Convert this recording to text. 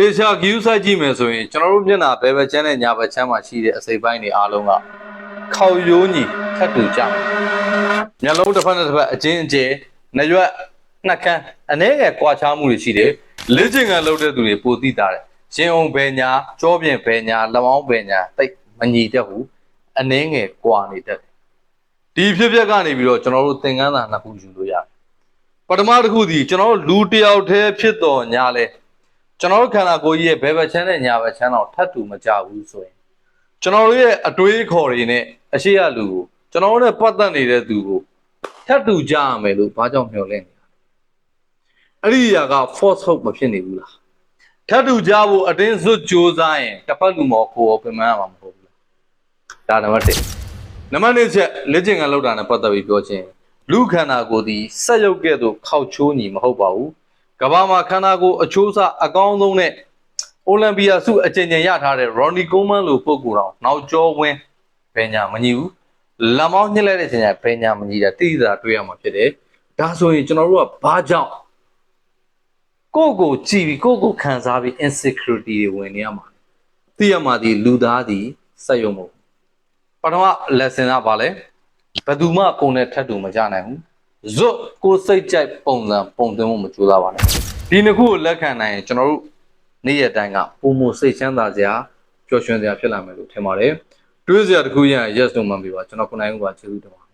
တေချာ view စိုက်ကြည့်မယ်ဆိုရင်ကျွန်တော်တို့မျက်နှာဘယ်ဘက်ချမ်းနဲ့ညာဘက်ချမ်းမှာရှိတဲ့အစိပ်ပိုင်းတွေအားလုံးကခေါရိုးညီထပ်တူကြတယ်မျက်လုံးတစ်ဖက်နဲ့တစ်ဖက်အချင်းအကျယ်နှရွက်နှက်ခမ်းအနည်းငယ်ကွာခြားမှုတွေရှိတယ်လေ့ကျင့်ခန်းလုပ်တဲ့သူတွေပိုသိတာတယ်ရှင်အောင်ဘယ်ညာကြောပြင်ဘယ်ညာလက်မောင်းဘယ်ညာတိတ်မညီတတ်ဘူးအနည်းငယ်ကွာနေတတ်တယ်ဒီဖြစ်ဖြစ်ကနေပြီးတော့ကျွန်တော်တို့သင်ခန်းစာနှစ်ခုယူလို့ရတယ်ပထမတစ်ခုဒီကျွန်တော်တို့လူတစ်ယောက်တည်းဖြစ်တော်ညာလဲ ကျွန်တော်တို့ခန္ဓာကိုယ်ကြီးရဲ့ဘယ်ဘက်ချမ်းနဲ့ညာဘက်ချမ်းတော့ထပ်တူမကြဘူးဆိုရင်ကျွန်တော်တို့ရဲ့အတွေးအခေါ်တွေနဲ့အရှိရလူကိုကျွန်တော်တို့နဲ့ပတ်သက်နေတဲ့သူကိုထပ်တူကြရမယ်လို့ဘာကြောင့်မျှော်လင့်နေတာလဲအဲ့ဒီအရာက false hope မဖြစ်နေဘူးလားထပ်တူကြဖို့အတင်းစွတ်ကြိုးစားရင်တစ်ဖက်လူမောကိုယ်ရောပြင်မှန်းရမှာမဟုတ်ဘူးလားဒါနံပါတ်1နံပါတ်2ချက်လက်ကျင်ကလောက်တာနဲ့ပတ်သက်ပြီးပြောချင်းလူခန္ဓာကိုယ်ဒီစက်ရုပ်ကဲ့သို့ခောက်ချိုးညီမဟုတ်ပါဘူး ကမ္ဘာမှာခန္ဓာကိုယ်အချိုးအစားအကောင်းဆုံးနဲ့အိုလံပီယာဆုအကြိမ်ကြိမ်ရထားတဲ့ Ronnie Koeman လိုပုဂ္ဂိုလ်တော်နောက်ကျောဝင်းဘယ်ညာမညီဘူးလက်မောင်းညှစ်လိုက်တဲ့အချိန်ကျဘယ်ညာမညီတာတိတိကျကျတွေ့ရမှာဖြစ်တယ်ဒါဆိုရင်ကျွန်တော်တို့ကဘာကြောင့်ကိုယ့်ကိုကြည်ပြီးကိုယ့်ကိုခံစားပြီး insecurity တွေဝင်နေရမှာသိရမှာဒီလူသားဒီစက်ရုံမဟုတ်ဘူးပထမ lesson ကဘာလဲဘယ်သူမှကိုယ်နဲ့ထပ်တူမကြနိုင်ဘူး ဇွတ်ကိုယ်စိတ်ကြိုက်ပုံစံပုံသွင်းမှုမကြိုးစားပါနဲ့ဒီနှစ်ခုကိုလက်ခံနိုင်ရင်ကျွန်တော်တို့နေ့ရက်တိုင်းကပုံမစိတ်ချမ်းသာစရာပျော်ရွှင်စရာဖြစ်လာမယ်လို့ထင်ပါတယ်တွေးစရာတစ်ခုရရင် yes လို့မှန်ပြီပါကျွန်တော်ခုနိုင်ဦးပါကျေးဇူးတင်ပါတယ်